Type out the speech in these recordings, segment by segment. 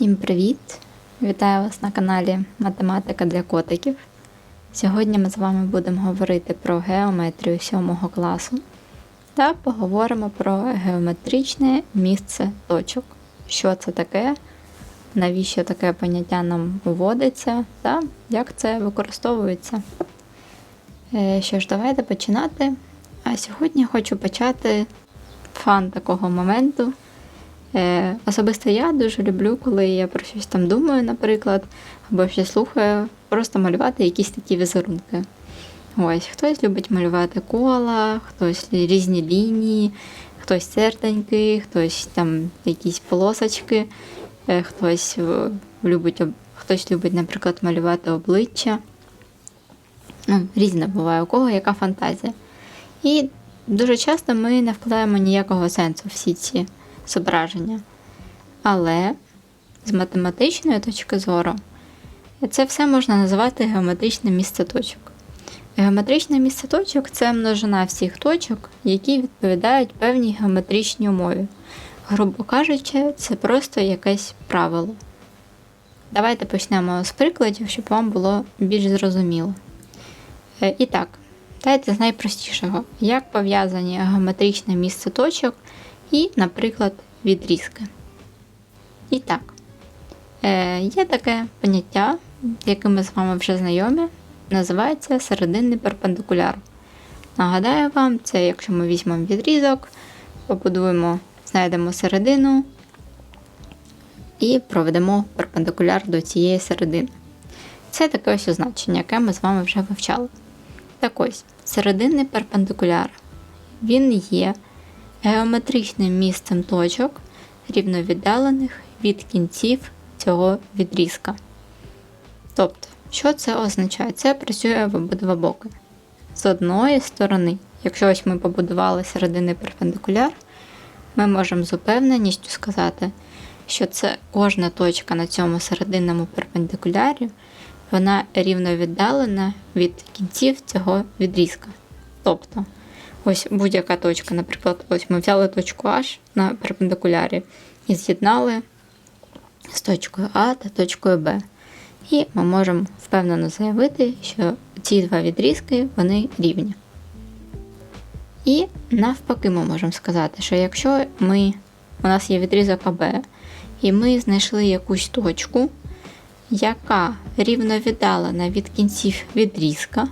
Всім привіт! Вітаю вас на каналі Математика для котиків. Сьогодні ми з вами будемо говорити про геометрію 7 класу та поговоримо про геометричне місце точок. Що це таке, навіщо таке поняття нам вводиться та як це використовується. Е, Що ж, давайте починати. А сьогодні хочу почати фан такого моменту. Е, Особисто я дуже люблю, коли я про щось там думаю, наприклад, або щось слухаю, просто малювати якісь такі візерунки. Ось, хтось любить малювати кола, хтось різні лінії, хтось серденьки, хтось там якісь полосочки, е, хтось е, любить, хтось любить, наприклад, малювати обличчя. Ну, різне буває, у кого яка фантазія. І дуже часто ми не вкладаємо ніякого сенсу всі ці зображення. Але з математичної точки зору це все можна називати геометричне місце точок. Геометричне місце точок це множина всіх точок, які відповідають певній геометричній умові. Грубо кажучи, це просто якесь правило. Давайте почнемо з прикладів, щоб вам було більш зрозуміло. Е, І так, давайте з найпростішого, як пов'язані геометричне місце точок і, наприклад, відрізки. І так, е, є таке поняття, яким ми з вами вже знайомі, називається серединний перпендикуляр. Нагадаю вам, це якщо ми візьмемо відрізок, побудуємо, знайдемо середину і проведемо перпендикуляр до цієї середини. Це таке ось означення, яке ми з вами вже вивчали. Так ось, серединний перпендикуляр. Він є геометричним місцем точок, рівновіддалених від кінців цього відрізка. Тобто, що це означає? Це працює в обидва боки. З одної сторони, якщо ось ми побудували серединний перпендикуляр, ми можемо з упевненістю сказати, що це кожна точка на цьому серединному перпендикулярі, вона рівновіддалена від кінців цього відрізка. Тобто, ось будь-яка точка, наприклад, ось ми взяли точку H на перпендикулярі і з'єднали з точкою А та точкою Б. І ми можемо впевнено заявити, що ці два відрізки вони рівні. І навпаки, ми можемо сказати, що якщо ми, у нас є відрізок АБ, і ми знайшли якусь точку, яка рівновіддалена від кінців відрізка,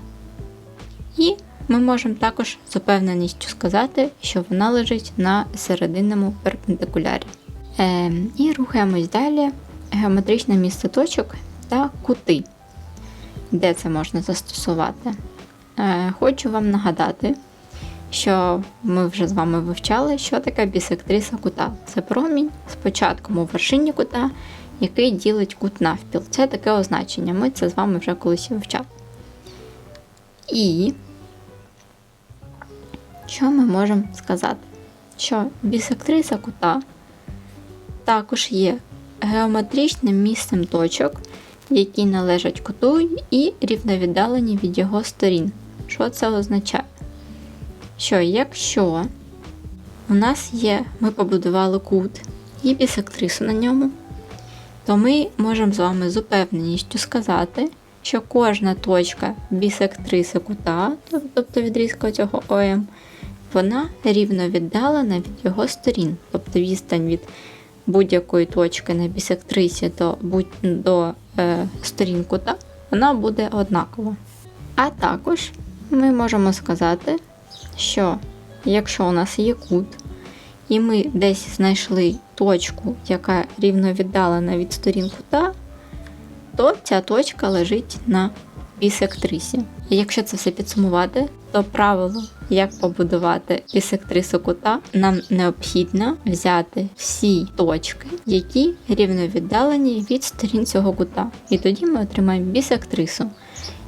і ми можемо також з упевненістю сказати, що вона лежить на серединному перпендикулярі. Е, і рухаємось далі. Геометричне місце точок та кути. Де це можна застосувати? Е, хочу вам нагадати, що ми вже з вами вивчали, що таке бісектриса кута. Це промінь з початком у вершині кута, який ділить кут навпіл. Це таке означення. Ми це з вами вже колись вивчали. І що ми можемо сказати? Що бісектриса кута також є геометричним місцем точок, які належать куту і рівновіддалені від його сторін. Що це означає? Що якщо у нас є, ми побудували кут і бісектрису на ньому, то ми можемо з вами з упевненістю сказати, що кожна точка бісектриси кута, тобто відрізка цього ОМ, вона рівно віддалена від його сторін, тобто відстань від будь-якої точки на бісектрисі до, будь- до е, сторін кута, вона буде однакова. А також ми можемо сказати, що якщо у нас є кут, і ми десь знайшли точку, яка рівно віддалена від сторін кута, то ця точка лежить на бісектрисі. І якщо це все підсумувати, то правило, як побудувати бісектрису кута, нам необхідно взяти всі точки, які рівно віддалені від сторін цього кута. І тоді ми отримаємо бісектрису.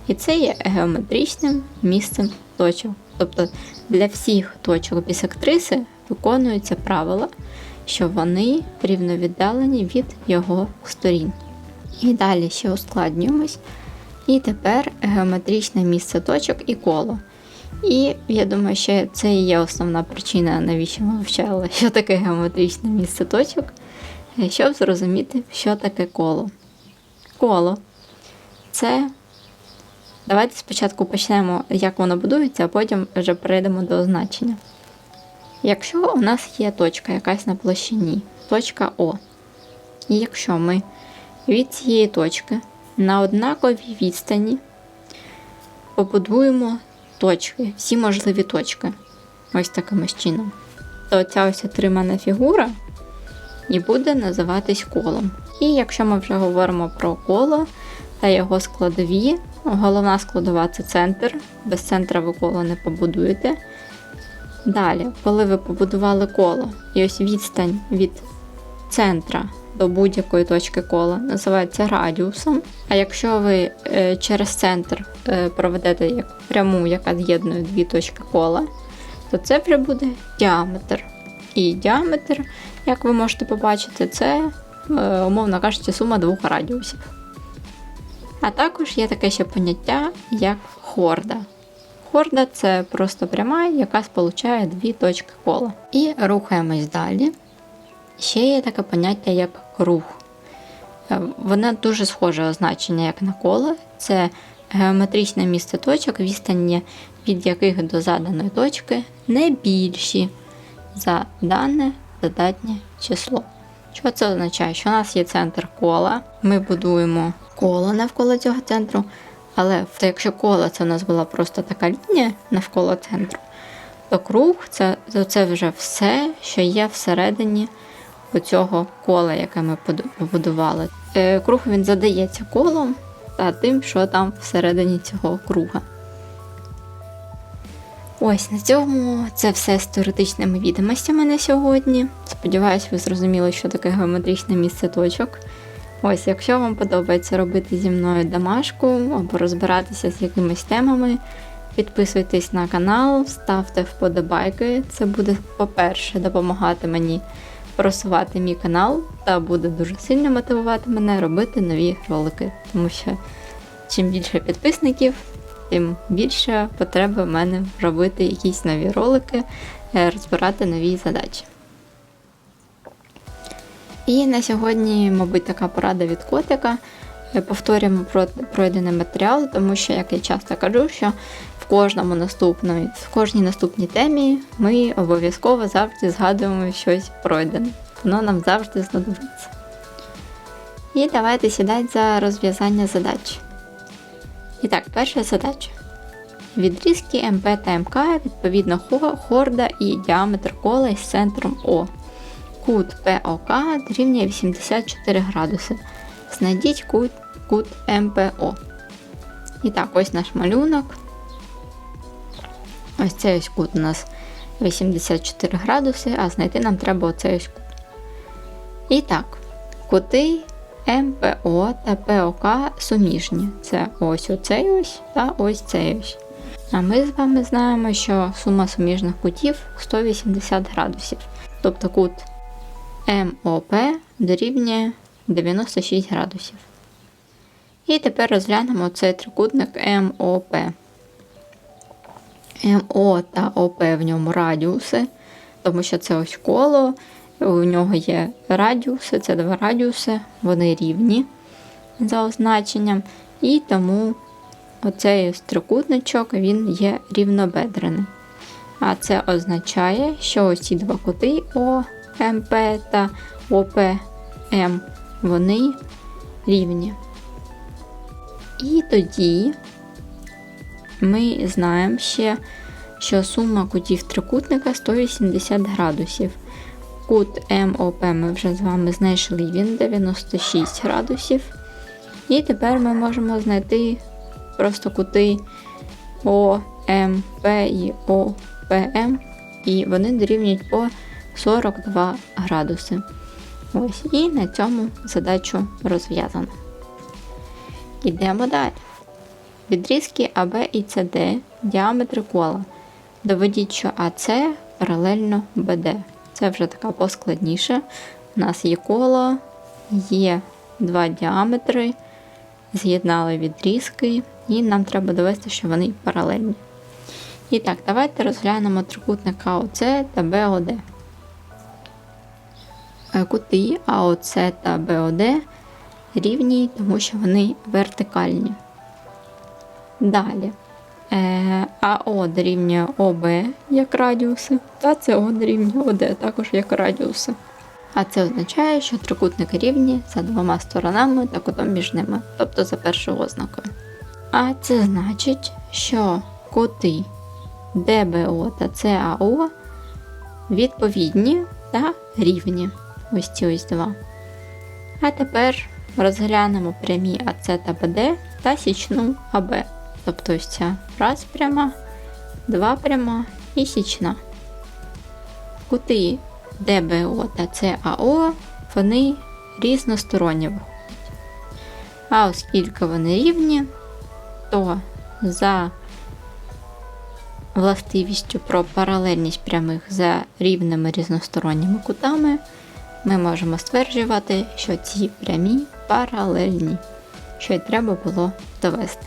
І це є геометричним місцем точок. Тобто для всіх точок бісектриси виконується правило, що вони рівновіддалені від його сторін. І далі ще ускладнюємось. І тепер геометричне місце точок і коло. І я думаю, що це і є основна причина, навіщо ми вивчали, що таке геометричне місце точок. е, щоб зрозуміти, що таке коло. Коло це. Давайте спочатку почнемо, як воно будується, а потім вже перейдемо до значення. Якщо у нас є точка якась на площині, точка О. І якщо ми від цієї точки на однаковій відстані побудуємо точки, всі можливі точки, ось таким ось чином, то ця ось отримана фігура і буде називатись колом. І якщо ми вже говоримо про коло та його складові, головна складова це центр. Без центра ви коло не побудуєте. Далі, коли ви побудували коло, і ось відстань від центра до будь-якої точки кола називається радіусом. А якщо ви е, через центр е, проведете як пряму, яка з'єднує дві точки кола, то це вже буде діаметр. І діаметр, як ви можете побачити, це, е, умовно кажучи, сума двох радіусів. А також є таке ще поняття, як хорда. Хорда це просто пряма, яка сполучає дві точки кола. І рухаємось далі. Ще є таке поняття як круг. Е, Воно дуже схоже означення, як на коло. Це геометричне місце точок, відстані від яких до заданої точки не більші за дане додатнє число. Що це означає? Що у нас є центр кола, ми будуємо коло навколо цього центру, але якщо коло це у нас була просто така лінія навколо центру, то круг це, це вже все, що є всередині цього кола, яке ми побудували. Е, Круг він задається колом та тим, що там всередині цього круга. Ось на цьому це все з теоретичними відомостями на сьогодні. Сподіваюсь, ви зрозуміли, що таке геометричне місце точок. Ось, якщо вам подобається робити зі мною домашку або розбиратися з якимись темами, підписуйтесь на канал, ставте вподобайки. Це буде, по-перше, допомагати мені просувати мій канал та буде дуже сильно мотивувати мене робити нові ролики. Тому що чим більше підписників, тим більше потреби в мене робити якісь нові ролики, е, розбирати нові задачі. І на сьогодні, мабуть, така порада від котика. Е, Повторюємо пройдений матеріал, тому що, як я часто кажу, що в кожному наступної, в кожній наступній темі ми обов'язково завжди згадуємо щось пройдене. Воно нам завжди знадобиться. І давайте сідати за розв'язання задач. І так, перша задача. Відрізки МП та МК відповідно хорда і діаметр кола із центром О. Кут ПОК дорівнює 84 градуси. Знайдіть кут, кут МПО. І так, ось наш малюнок. Ось цей ось кут у нас 84 градуси, а знайти нам треба оцей ось кут. І так, кути МПО та ПОК суміжні. Це ось оцей ось та ось цей ось. А ми з вами знаємо, що сума суміжних кутів 180 градусів. Тобто кут МОП дорівнює 96 градусів. І тепер розглянемо цей трикутник МОП. МО та ОП в ньому радіуси, тому що це ось коло, у нього є радіуси, це два радіуси, вони рівні за означенням. І тому оцей трикутничок він є рівнобедрений. А це означає, що ось ці два кути ОМП та ОПМ, вони рівні. І тоді ми знаємо ще, що сума кутів трикутника 180 градусів. Кут МОП ми вже з вами знайшли, він 96 градусів. І тепер ми можемо знайти просто кути ОМП і ОПМ, і вони дорівнюють по 42 градуси. Ось, І на цьому задачу розв'язано. Йдемо далі. Відрізки АБ і СД діаметри кола. Доведіть, що АС паралельно БД. Це вже така поскладніше. У нас є коло, є два діаметри, з'єднали відрізки, і нам треба довести, що вони паралельні. І так, давайте розглянемо трикутника ОЦ та БОД. Е, кути АОЦ та БОД рівні, тому що вони вертикальні. Далі. Е, АО дорівнює ОБ як радіуси, та СО дорівнює ОД також як радіуси. А це означає, що трикутники рівні за двома сторонами та кутом між ними, тобто за першою ознакою. А це значить, що кути ДБО та ЦАО відповідні та рівні. Ось ці ось два. А тепер розглянемо прямі АЦ та БД та січну АБ. Тобто ось ця раз пряма, два пряма і січна. Кути ДБО та ЦАО вони різносторонні виходять. А оскільки вони рівні, то за властивістю про паралельність прямих за рівними різносторонніми кутами, ми можемо стверджувати, що ці прямі паралельні, що й треба було довести.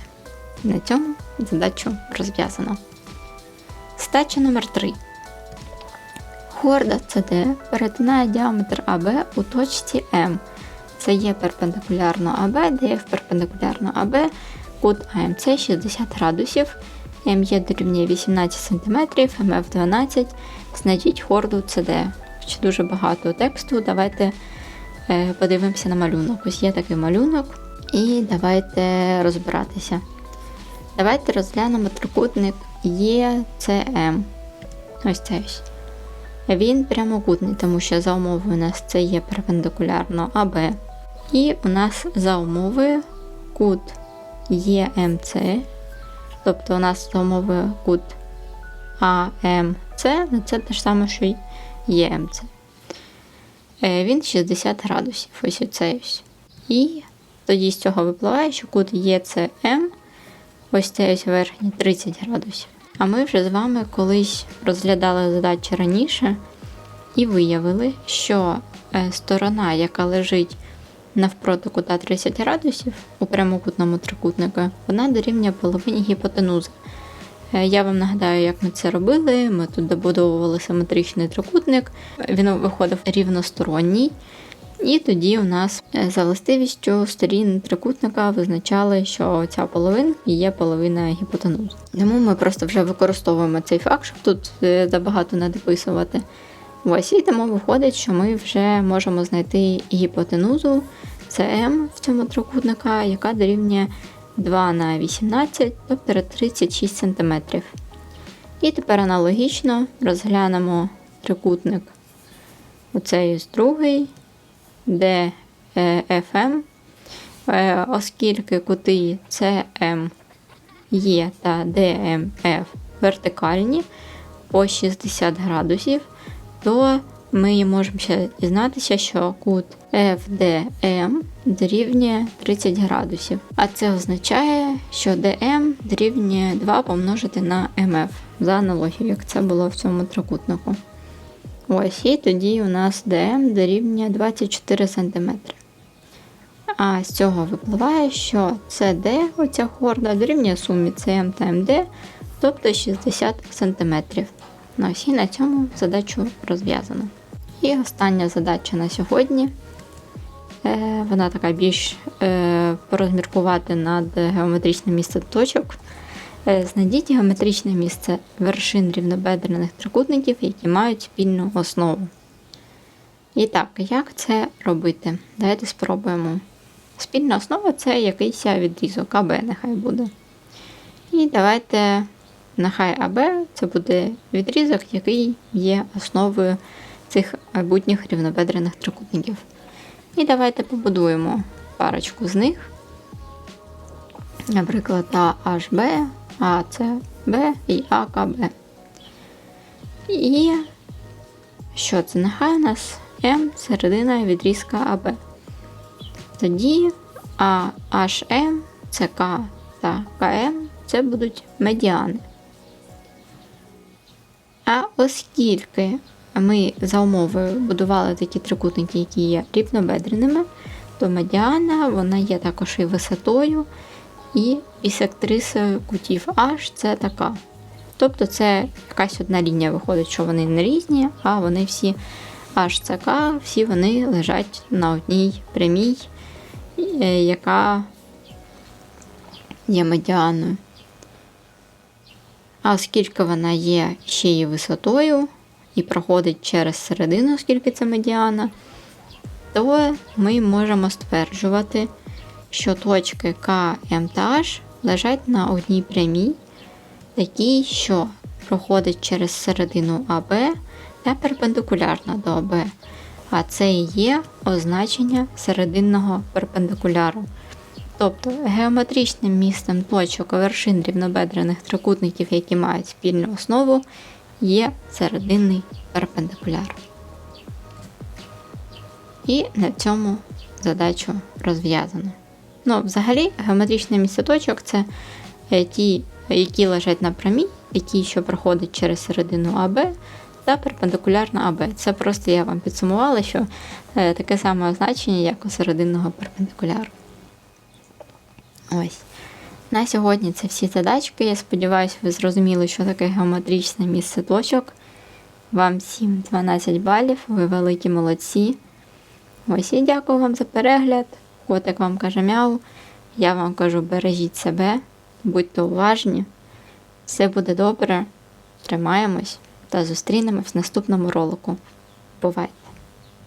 На цьому задачу розв'язано. Стача номер 3 Хорда CD перетинає діаметр АБ у точці М. Це є перпендикулярно АБ, є перпендикулярно АБ, кут АМЦ 60 градусів, МЄ дорівнює 18 см, МФ 12 Знайдіть хорду CD. Ще дуже багато тексту. Давайте е, подивимося на малюнок. Ось є такий малюнок, і давайте розбиратися. Давайте розглянемо трикутник ЄЦМ. Ось це ось. Він прямокутний, тому що за умовою у нас це є перпендикулярно АБ. І у нас за умовою кут ЄМЦ. Тобто у нас за умовою кут АМЦ, ну це те ж саме, що й ЄМЦ. Е, Він 60 градусів. Ось оцей ось. І тоді з цього випливає, що кут ЄЦМ, ось цей ось верхній 30 градусів. А ми вже з вами колись розглядали задачі раніше і виявили, що е, сторона, яка лежить навпроти кута 30 градусів у прямокутному трикутнику, вона дорівнює половині гіпотенузи. Е, Я вам нагадаю, як ми це робили. Ми тут добудовували симетричний трикутник, він виходив рівносторонній. І тоді у нас е, за властивістю сторін трикутника визначали, що ця половинка є половина гіпотенузи. Тому ми просто вже використовуємо цей факт, щоб тут е, забагато не дописувати. Ось і тому виходить, що ми вже можемо знайти гіпотенузу СМ в цьому трикутника, яка дорівнює 2 на 18, тобто 36 см. І тепер аналогічно розглянемо трикутник. Оцей ось другий. DFM, е, оскільки кути CM є та DMF вертикальні по 60 градусів, то ми можемо ще дізнатися, що кут FDM дорівнює 30 градусів. А це означає, що DM дорівнює 2 помножити на MF за аналогією, як це було в цьому трикутнику. Ось, і тоді у нас ДМ дорівнює 24 см. А з цього випливає, що CD, оця хорда, дорівнює сумі CM та MD, тобто 60 см. Ну, і на цьому задачу розв'язано. І остання задача на сьогодні. Е, Вона така більш е, порозміркувати над геометричним місцем точок. Е, Знайдіть геометричне місце вершин рівнобедрених трикутників, які мають спільну основу. І так, як це робити? Давайте спробуємо. Спільна основа це якийсь відрізок АБ, нехай буде. І давайте, нехай АБ це буде відрізок, який є основою цих майбутніх рівнобедрених трикутників. І давайте побудуємо парочку з них. Наприклад, AHB, АЦБ і АКБ. І що це? Нехай у нас М середина відрізка АБ. Тоді AHM, ЦК та КМ це будуть медіани. А оскільки ми за умовою будували такі трикутники, які є рівнобедреними, то медіана вона є також і висотою, і бісектрисою кутів H це така. Тобто це якась одна лінія виходить, що вони не різні, а вони всі HCK, всі вони лежать на одній прямій, е, яка є медіаною. А оскільки вона є ще й висотою і проходить через середину, оскільки це медіана, то ми можемо стверджувати, що точки К, М та H лежать на одній прямій, такій, що проходить через середину АБ та перпендикулярна до АБ. А це і є означення серединного перпендикуляру. Тобто геометричним містом точок вершин рівнобедрених трикутників, які мають спільну основу, є серединний перпендикуляр. І на цьому задачу розв'язано. Ну, взагалі, геометричне місцеточок це е, ті, які лежать на прямій, які що проходять через середину АБ та перпендикулярно АБ. Це просто я вам підсумувала, що е, таке саме означення, як у серединного перпендикуляру. Ось. На сьогодні це всі задачки. Я сподіваюся, ви зрозуміли, що таке геометричне місце точок. Вам всім 12 балів, ви великі молодці. Ось і дякую вам за перегляд. Котик вам каже мяу. Я вам кажу, бережіть себе, будьте уважні. Все буде добре. Тримаємось та зустрінемось в наступному ролику. Бувайте!